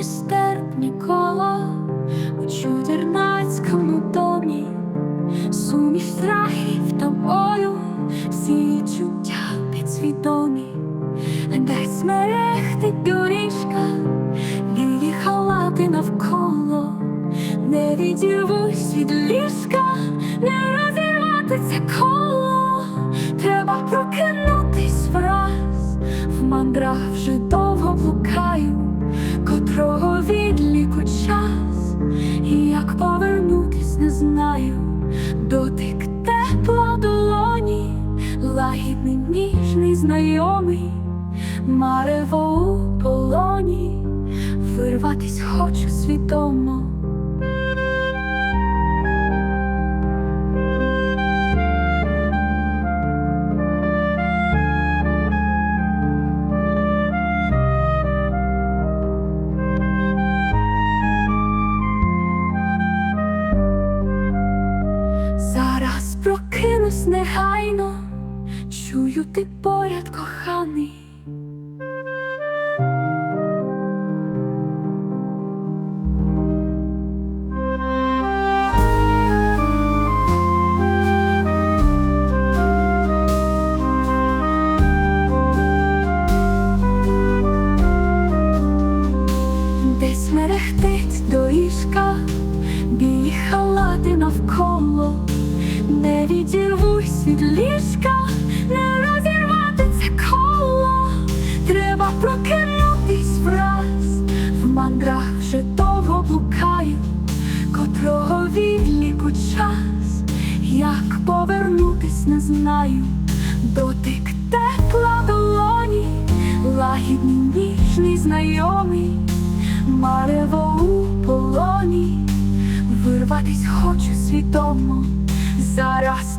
нестерпні коло, у чудернацькому домі, суміш страхів та болю, всі чуття підсвідомі, дай смерехти доріжка, білі халати навколо, не відірвусь від ліжка, не розірватися коло, треба прокинутись враз, в мандрах вже довго блукає. Знайомий, марево у полоні, вирватись хочу свідомо. Зараз прокинусь негайно, чую ти поряд коханий. Десь мерехтить доріжка, білі халати навколо, не відірвусь від ліжка, як повернутись не знаю, дотик тепла долоні, лагідний, ніжний, знайомий. Марево у полоні, вирватись хочу свідомо, зараз